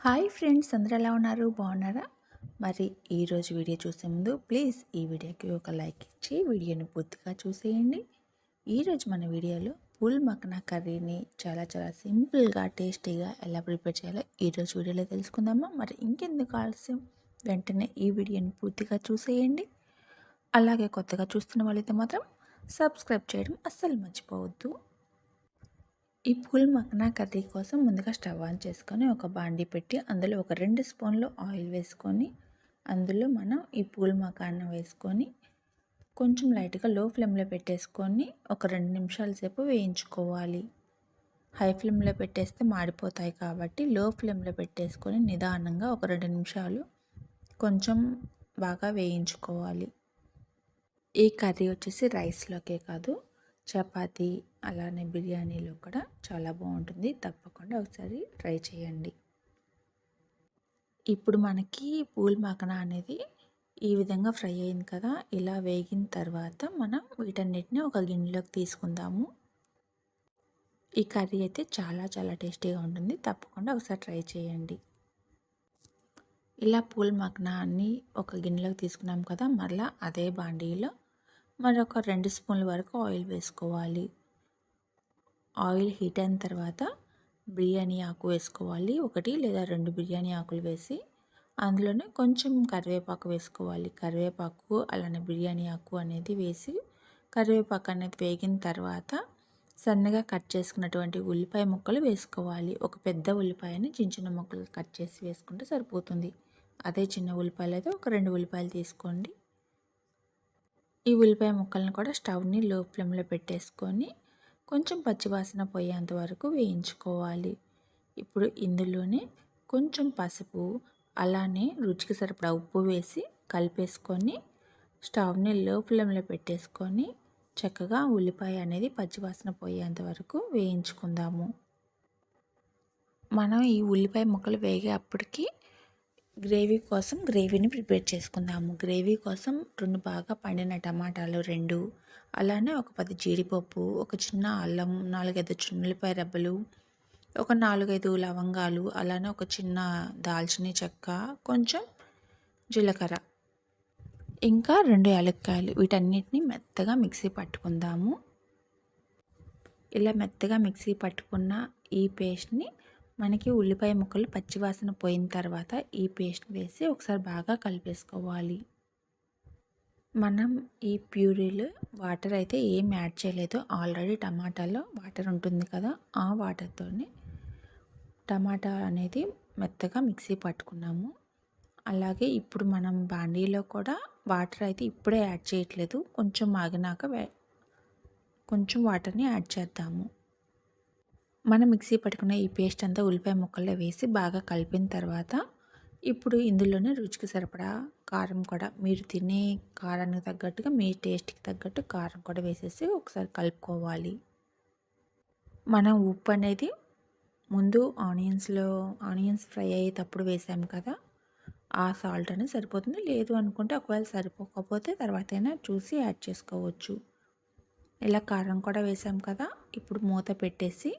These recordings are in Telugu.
హాయ్ ఫ్రెండ్స్ అందరూ ఎలా ఉన్నారు? బాగున్నారా? మరి ఈరోజు వీడియో చూసే ముందు ప్లీజ్ ఈ వీడియోకి ఒక లైక్ ఇచ్చి వీడియోని పూర్తిగా చూసేయండి. ఈరోజు మన వీడియోలో పూల్ మక్కన కర్రీని చాలా చాలా సింపుల్గా టేస్టీగా ఎలా ప్రిపేర్ చేయాలో ఈరోజు వీడియోలో తెలుసుకుందామా? మరి ఇంకెందుకు ఆలస్యం? వెంటనే ఈ వీడియోని పూర్తిగా చూసేయండి. అలాగే కొత్తగా చూస్తున్న వాళ్ళైతే మాత్రం సబ్స్క్రైబ్ చేయడం అస్సలు మర్చిపోవద్దు. ఈ పూల్ మక్కన కర్రీ కోసం ముందుగా స్టవ్ ఆన్ చేసుకొని ఒక బాండి పెట్టి అందులో ఒక రెండు స్పూన్లు ఆయిల్ వేసుకొని అందులో మనం ఈ పూల్ మకాన వేసుకొని కొంచెం లైట్గా లో ఫ్లేమ్లో పెట్టేసుకొని ఒక రెండు నిమిషాల సేపు వేయించుకోవాలి. హై ఫ్లేమ్లో పెట్టేస్తే మాడిపోతాయి కాబట్టి లో ఫ్లేమ్లో పెట్టేసుకొని నిదానంగా ఒక రెండు నిమిషాలు కొంచెం బాగా వేయించుకోవాలి. ఈ కర్రీ వచ్చేసి రైస్లోకే కాదు చపాతి అలానే బిర్యానీలో కూడా చాలా బాగుంటుంది. తప్పకుండా ఒకసారి ట్రై చేయండి. ఇప్పుడు మనకి పూల్ మాకన అనేది ఈ విధంగా ఫ్రై అయింది కదా. ఇలా వేగిన తర్వాత మనం వీటన్నిటిని ఒక గిన్నెలోకి తీసుకుందాము. ఈ కర్రీ అయితే చాలా చాలా టేస్టీగా ఉంటుంది. తప్పకుండా ఒకసారి ట్రై చేయండి. ఇలా పూల్ మక్నాన్ని ఒక గిన్నెలోకి తీసుకున్నాం కదా. మళ్ళీ అదే బాండీలో మరొక రెండు స్పూన్ల వరకు ఆయిల్ వేసుకోవాలి. ఆయిల్ హీట్ అయిన తర్వాత బిర్యానీ ఆకు వేసుకోవాలి. ఒకటి లేదా రెండు బిర్యానీ ఆకులు వేసి అందులోనే కొంచెం కరివేపాకు వేసుకోవాలి. కరివేపాకు అలానే బిర్యానీ ఆకు అనేది వేసి కరివేపాకు అనేది వేగిన తర్వాత సన్నగా కట్ చేసుకున్నటువంటి ఉల్లిపాయ ముక్కలు వేసుకోవాలి. ఒక పెద్ద ఉల్లిపాయని చిన్న చిన్న ముక్కలు కట్ చేసి వేసుకుంటే సరిపోతుంది. అదే చిన్న ఉల్లిపాయలు అయితే ఒక రెండు ఉల్లిపాయలు తీసుకోండి. ఈ ఉల్లిపాయ ముక్కలను కూడా స్టవ్ని లో ఫ్లేమ్లో పెట్టేసుకొని కొంచెం పచ్చివాసన పోయేంత వరకు వేయించుకోవాలి. ఇప్పుడు ఇందులోనే కొంచెం పసుపు అలానే రుచికి సరిపడా ఉప్పు వేసి కలిపేసుకొని స్టవ్ని లో ఫ్లేమ్లో పెట్టేసుకొని చక్కగా ఉల్లిపాయ అనేది పచ్చివాసన పోయేంత వరకు వేయించుకుందాము. మనం ఈ ఉల్లిపాయ ముక్కలు వేగే అప్పటికి గ్రేవీ కోసం గ్రేవీని ప్రిపేర్ చేసుకుందాము. గ్రేవీ కోసం రెండు బాగా పండిన టమాటాలు రెండు. అలానే ఒక పది జీడిపప్పు ఒక చిన్న అల్లం నాలుగైదు చున్నులపాయ రెబ్బలు ఒక నాలుగైదు లవంగాలు అలానే ఒక చిన్న దాల్చిన చెక్క కొంచెం జీలకర్ర. ఇంకా రెండు యాలక్కాయలు. వీటన్నిటిని మెత్తగా మిక్సీ పట్టుకుందాము. ఇలా మెత్తగా మిక్సీ పట్టుకున్న ఈ పేస్ట్ని మనకి ఉల్లిపాయ ముక్కలు పచ్చివాసన పోయిన తర్వాత ఈ పేస్ట్ వేసి ఒకసారి బాగా కలిపేసుకోవాలి. మనం ఈ ప్యూరీలో వాటర్ అయితే ఏం యాడ్ చేయలేదు. ఆల్రెడీ టమాటాలో వాటర్ ఉంటుంది కదా ఆ వాటర్తోనే టమాటా అనేది మెత్తగా మిక్సీ పట్టుకున్నాము. అలాగే ఇప్పుడు మనం బాండీలో కూడా వాటర్ అయితే ఇప్పుడే యాడ్ చేయట్లేదు. కొంచెం మాగినాక కొంచెం వాటర్ని యాడ్ చేద్దాము. మనం మిక్సీ పట్టుకున్న ఈ పేస్ట్ అంతా ఉల్లిపాయ ముక్కల్లో వేసి బాగా కలిపిన తర్వాత ఇప్పుడు ఇందులోనే రుచికి సరిపడా కారం కూడా. మీరు తినే కారానికి తగ్గట్టుగా మీ టేస్ట్కి తగ్గట్టు కారం కూడా వేసేసి ఒకసారి కలుపుకోవాలి. మనం ఉప్పు అనేది ముందు ఆనియన్స్లో ఆనియన్స్ ఫ్రై అయ్యేటప్పుడు వేసాము కదా ఆ సాల్ట్ అనేది సరిపోతుంది. లేదు అనుకుంటే ఒకవేళ సరిపోకపోతే తర్వాత అయినా చూసి యాడ్ చేసుకోవచ్చు. ఇలా కారం కూడా వేసాం కదా ఇప్పుడు మూత పెట్టేసి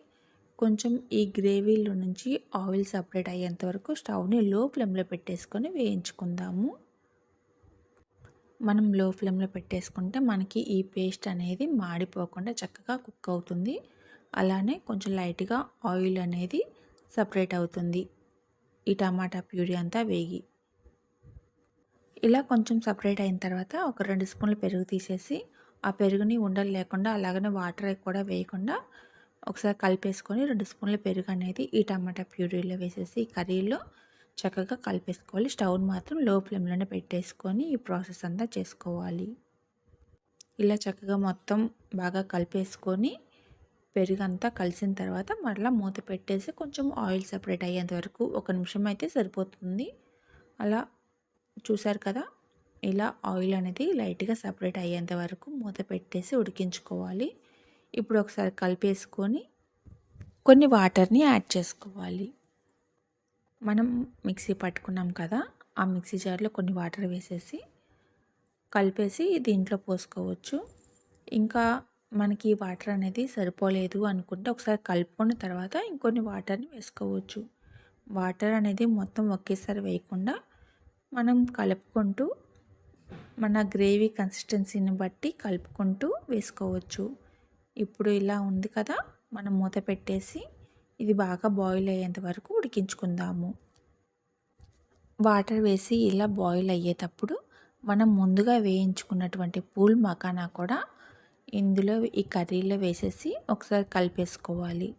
కొంచెం ఈ గ్రేవీలో నుంచి ఆయిల్ సపరేట్ అయ్యేంత వరకు స్టవ్ని లో ఫ్లేమ్లో పెట్టేసుకొని వేయించుకుందాము. మనం లో ఫ్లేమ్లో పెట్టేసుకుంటే మనకి ఈ పేస్ట్ అనేది మాడిపోకుండా చక్కగా కుక్ అవుతుంది. అలానే కొంచెం లైట్గా ఆయిల్ అనేది సపరేట్ అవుతుంది. ఈ టమాటా ప్యూరీ అంతా వేగి. ఇలా కొంచెం సపరేట్ అయిన తర్వాత ఒక రెండు స్పూన్లు పెరుగు తీసేసి ఆ పెరుగుని ఉండలు లేకుండా అలాగనే వాటర్ కూడా వేయకుండా ఒకసారి కలిపేసుకొని రెండు స్పూన్ల పెరుగు అనేది ఈ టమాటా ప్యూరీలో వేసేసి కర్రీలో చక్కగా కలిపేసుకోవాలి. స్టవ్ని మాత్రం లో ఫ్లేమ్లోనే పెట్టేసుకొని ఈ ప్రాసెస్ అంతా చేసుకోవాలి. ఇలా చక్కగా మొత్తం బాగా కలిపేసుకొని పెరుగంతా కలిసిన తర్వాత మరలా మూత పెట్టేసి కొంచెం ఆయిల్ సపరేట్ అయ్యేంత వరకు ఒక నిమిషం అయితే సరిపోతుంది. అలా చూసారు కదా? ఇలా ఆయిల్ అనేది లైట్గా సపరేట్ అయ్యేంత వరకు మూత పెట్టేసి ఉడికించుకోవాలి. ఇప్పుడు ఒకసారి కలిపేసుకొని కొన్ని వాటర్ని యాడ్ చేసుకోవాలి. మనం మిక్సీ పట్టుకున్నాం కదా ఆ మిక్సీ జార్లో కొన్ని వాటర్ వేసేసి కలిపేసి దీంట్లో పోసుకోవచ్చు. ఇంకా మనకి వాటర్ అనేది సరిపోలేదు అనుకుంటే ఒకసారి కలుపుకున్న తర్వాత ఇంకొన్ని వాటర్ని వేసుకోవచ్చు. వాటర్ అనేది మొత్తం ఒకేసారి వేయకుండా మనం కలుపుకుంటూ మన గ్రేవీ కన్సిస్టెన్సీని బట్టి కలుపుకుంటూ వేసుకోవచ్చు. ఇప్పుడు ఇలా ఉంది కదా మనం మూత పెట్టేసి ఇది బాగా బాయిల్ అయ్యేంత వరకు ఉడికించుకుందాము. వాటర్ వేసి ఇలా బాయిల్ అయ్యేటప్పుడు మనం ముందుగా వేయించుకున్నటువంటి పూల్ మకానా కూడా ఇందులో ఈ కర్రీలో వేసేసి ఒకసారి కలిపేసుకోవాలి.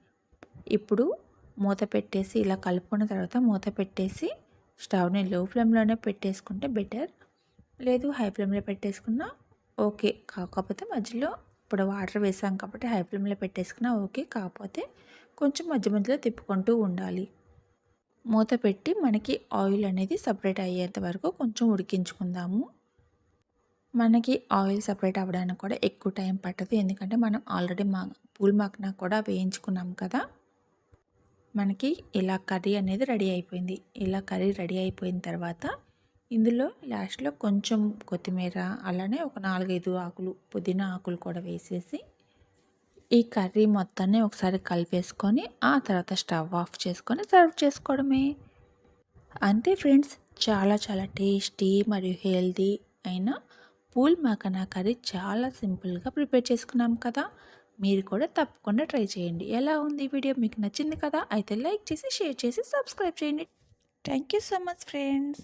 ఇప్పుడు మూత పెట్టేసి ఇలా కలుపుకున్న తర్వాత మూత పెట్టేసి స్టవ్ని లో ఫ్లేమ్లోనే పెట్టేసుకుంటే బెటర్ లేదు హై ఫ్లేమ్లో పెట్టేసుకున్నా ఓకే కాకపోతే మధ్యలో ఇప్పుడు వాటర్ వేసాం కాబట్టి హై ఫ్లేమ్లో పెట్టేసుకున్నా ఓకే. కాకపోతే కొంచెం మధ్య మధ్యలో తిప్పుకుంటూ ఉండాలి. మూత పెట్టి మనకి ఆయిల్ అనేది సపరేట్ అయ్యేంత వరకు కొంచెం ఉడికించుకుందాము. మనకి ఆయిల్ సపరేట్ అవ్వడానికి కూడా ఎక్కువ టైం పట్టదు. ఎందుకంటే మనం ఆల్రెడీ మా పూల్ మాకన కూడా వేయించుకున్నాం కదా. మనకి ఇలా కర్రీ అనేది రెడీ అయిపోయింది. ఇలా కర్రీ రెడీ అయిపోయిన తర్వాత ఇందులో లాస్ట్లో కొంచెం కొత్తిమీర అలానే ఒక నాలుగైదు ఆకులు పుదీనా ఆకులు కూడా వేసేసి ఈ కర్రీ మొత్తాన్ని ఒకసారి కలిపేసుకొని ఆ తర్వాత స్టవ్ ఆఫ్ చేసుకొని సర్వ్ చేసుకోవడమే. అంతే ఫ్రెండ్స్ చాలా చాలా టేస్టీ మరియు హెల్తీ అయిన పూల్ మకనా కర్రీ చాలా సింపుల్గా ప్రిపేర్ చేసుకున్నాం కదా. మీరు కూడా తప్పకుండా ట్రై చేయండి. ఎలా ఉంది ఈ వీడియో? మీకు నచ్చింది కదా? అయితే లైక్ చేసి షేర్ చేసి సబ్స్క్రైబ్ చేయండి. Thank you so much friends.